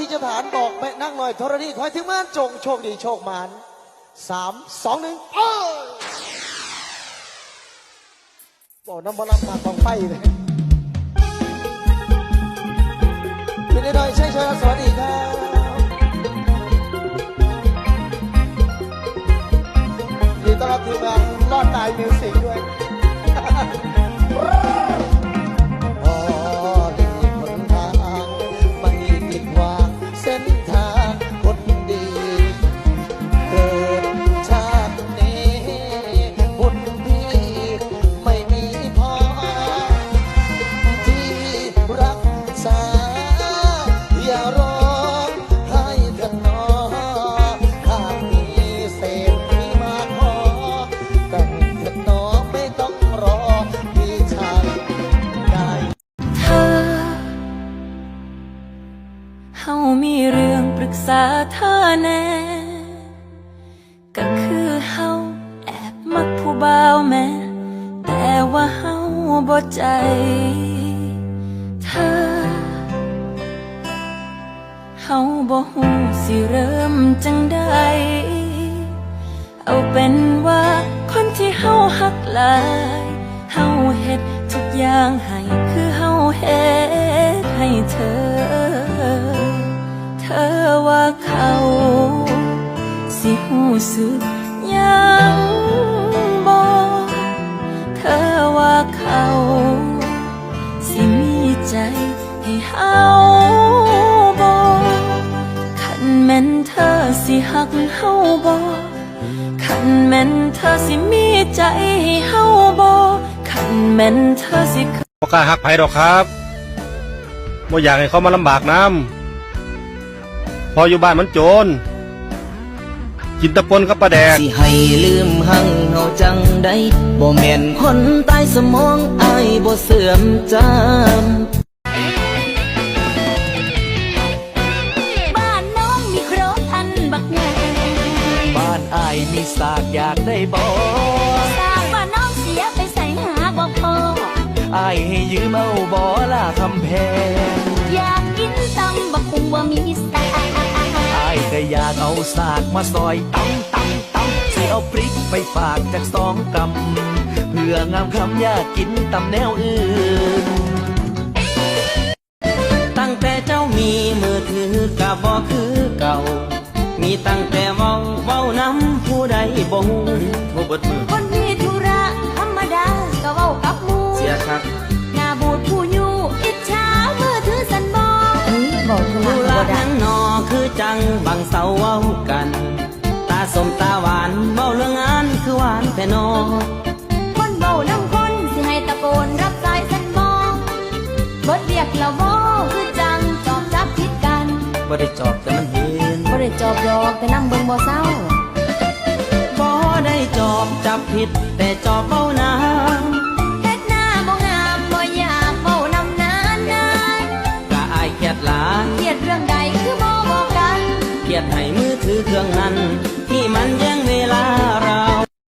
ที่จะฐานบอกแม่นั่งหน่อยธรณีคอยถึงมานจงโชคดีโชคมานสามสองหนึ่งเอ้ยบอกน้ำบอลำมาของไฟเลยเป็นได้หน่อยใช่ใช่สวัสดีครับยินดีต้อนรับทีมงานรอดตายมิว กษาเธอแน่ก็คือเฮาแอบมักผู้บ่าวแม่แต่ว่าเฮาบ่ใจเธอเฮาบ่ฮู้สิเริ่มจังใดเอาเป็นว่าคนที่เฮาหักหลายเฮาเฮ็ดทุกอย่างให้คือเฮาเฮ็ด หูสึกยังบ่เธอว่าเขา สิมีใจให้เฮาบ่คันแม่นเธอสิหักเฮาบ่คันแม่นเธอสิมีใจให้เฮาบ่คันแม่นเธอสิบ่กล้าหักไผดอกครับบ่อยากให้เขามาลำบากน้ำพออยู่บ้านมันโจร กินแตะปนกับปลาแดกสิให้ลืมหังเฮาจังได้บ่แม่นคนตายสมองอายบ่เสื่อมจำบ้านน้องมีครบอันบักใหญ่บ้านอายมีสากอยากได้บ่สร้างบ้านน้องเสียไปใส่หาบ่พออายให้ยืมเอาบ่ล่ะคำแพงอยากกินตำบักคุงว่ามีสา อยก็อยากเอาสากมาซอยตำตำตำสิเอาพริกไปฝากจากสองกำเพื่องามคำอยากกินตำแนวอื่น ตั้งแต่เจ้ามีมือถือกับบ่คือเก่า มีตั้งแต่เว้าเว้าน้ำผู้ใดบ่ฮู้บ่เบิดมือ คือจังบังเสาเว้ากัน ตาสมตาหวานเว้าเรื่องงานคือหวานแต่นอคนเว้าน้ำคนสิให้ตะโกนรับสายสันบ่เบิดเรียกแล้วบ่คือจังจอบจับผิดกันบ่ได้จอบแต่มันเห็นบ่ได้จอบดอกแต่นั่งเบิ่งบ่เศร้าบ่ได้จอบจับผิดแต่จอบเบ้าน้ รื่องนั้น